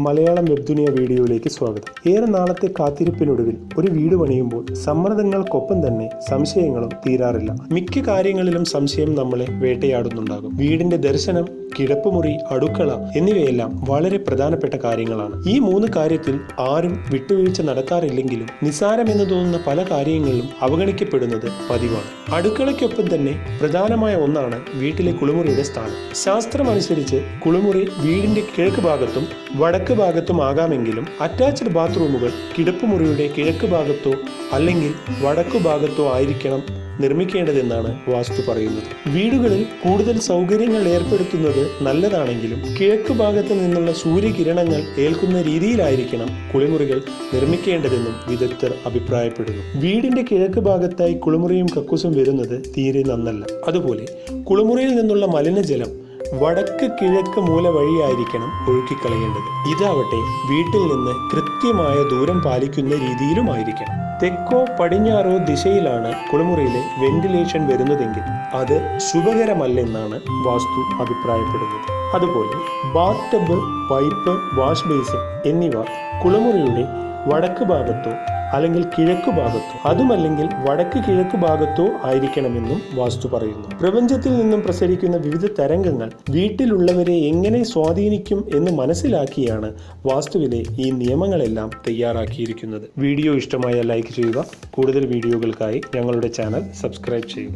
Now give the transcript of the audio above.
മലയാളം വെബ്ദുനിയ വീഡിയോയിലേക്ക് സ്വാഗതം. ഏറെ നാളത്തെ കാത്തിരിപ്പിനൊടുവിൽ ഒരു വീട് പണിയുമ്പോൾ സമ്മർദ്ദങ്ങൾക്കൊപ്പം തന്നെ സംശയങ്ങളും തീരാറില്ല. മിക്ക കാര്യങ്ങളിലും സംശയം നമ്മളെ വേട്ടയാടുന്നുണ്ടാകും. വീടിന്റെ ദർശനം കിടപ്പുമുറി അടുക്കള എന്നിവയെല്ലാം വളരെ പ്രധാനപ്പെട്ട കാര്യങ്ങളാണ്. ഈ മൂന്ന് കാര്യത്തിൽ ആരും വിട്ടുവീഴ്ച നടത്താറില്ലെങ്കിലും നിസാരമെന്ന് തോന്നുന്ന പല കാര്യങ്ങളിലും അവഗണിക്കപ്പെടുന്നത് പതിവാണ്. അടുക്കളയ്ക്കൊപ്പം തന്നെ പ്രധാനമായ ഒന്നാണ് വീട്ടിലെ കുളിമുറിയുടെ സ്ഥാനം. ശാസ്ത്രമനുസരിച്ച് കുളിമുറി വീടിന്റെ കിഴക്ക് ഭാഗത്തും വടക്ക് ഭാഗത്തും ആകാമെങ്കിലും അറ്റാച്ച്ഡ് ബാത്റൂമുകൾ കിടപ്പുമുറിയുടെ കിഴക്ക് ഭാഗത്തോ അല്ലെങ്കിൽ വടക്കു ഭാഗത്തോ ആയിരിക്കണം നിർമ്മിക്കേണ്ടതെന്നാണ് വാസ്തു പറയുന്നത്. വീടുകളിൽ കൂടുതൽ സൗകര്യങ്ങൾ ഏർപ്പെടുത്തുന്നത് നല്ലതാണെങ്കിലും കിഴക്ക് ഭാഗത്ത് നിന്നുള്ള സൂര്യകിരണങ്ങൾ ഏൽക്കുന്ന രീതിയിലായിരിക്കണം കുളിമുറികൾ നിർമ്മിക്കേണ്ടതെന്നും വിദഗ്ധർ അഭിപ്രായപ്പെടുന്നു. വീടിന്റെ കിഴക്ക് ഭാഗത്തായി കുളിമുറിയും കക്കൂസും വരുന്നത് തീരെ നന്നല്ല. അതുപോലെ കുളിമുറിയിൽ നിന്നുള്ള മലിനജലം വടക്ക് കിഴക്ക് മൂല വഴിയായിരിക്കണം ഒഴുക്കിക്കളയേണ്ടത്. ഇതാവട്ടെ വീട്ടിൽ നിന്ന് കൃത്യമായ ദൂരം പാലിക്കുന്ന രീതിയിലുമായിരിക്കണം തെക്കോ പടിഞ്ഞാറോ ദിശയിലാണ് കുളിമുറിയിലെ വെന്റിലേഷൻ വരുന്നതെങ്കിൽ അത് ശുഭകരമല്ലെന്നാണ് വാസ്തു അഭിപ്രായപ്പെടുന്നത്. അതുപോലെ bath tub pipe wash basin എന്നിവ കുളിമുറിയുടെ വടക്ക് ഭാഗത്തോ അല്ലെങ്കിൽ കിഴക്ക് ഭാഗത്തോ അതുമല്ലെങ്കിൽ വടക്ക് കിഴക്ക് ഭാഗത്തോ ആയിരിക്കണമെന്നും വാസ്തു പറയുന്നു. പ്രപഞ്ചത്തിൽ നിന്നും പ്രസരിക്കുന്ന വിവിധ തരംഗങ്ങൾ വീട്ടിലുള്ളവരെ എങ്ങനെ സ്വാധീനിക്കും എന്ന് മനസ്സിലാക്കിയാണ് വാസ്തുവിലെ ഈ നിയമങ്ങളെല്ലാം തയ്യാറാക്കിയിരിക്കുന്നത്. വീഡിയോ ഇഷ്ടമായ ലൈക്ക് ചെയ്യുക. കൂടുതൽ വീഡിയോകൾക്കായി ഞങ്ങളുടെ ചാനൽ സബ്സ്ക്രൈബ് ചെയ്യുക.